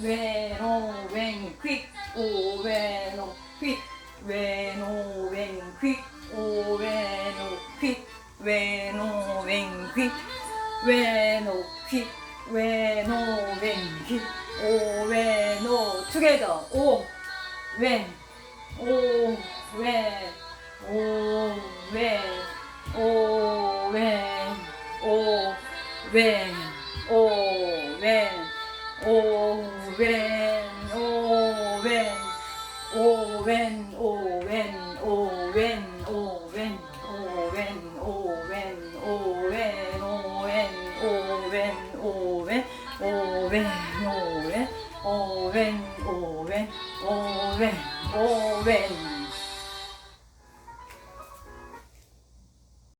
외노 웬퀵 오웨노 퀵 외노 웬퀵 오웨노 퀵 외노 웬퀵 외노 퀵 외노 웬퀵 오웨노 투게더 오 웬 오 웬 오 웬 오 웬 오 웬 오 웬 Oven, oven, oven, oven, oven, oven, oven, oven, oven, oven, oven, oven, oven, oven, oven, oven, oven, oven.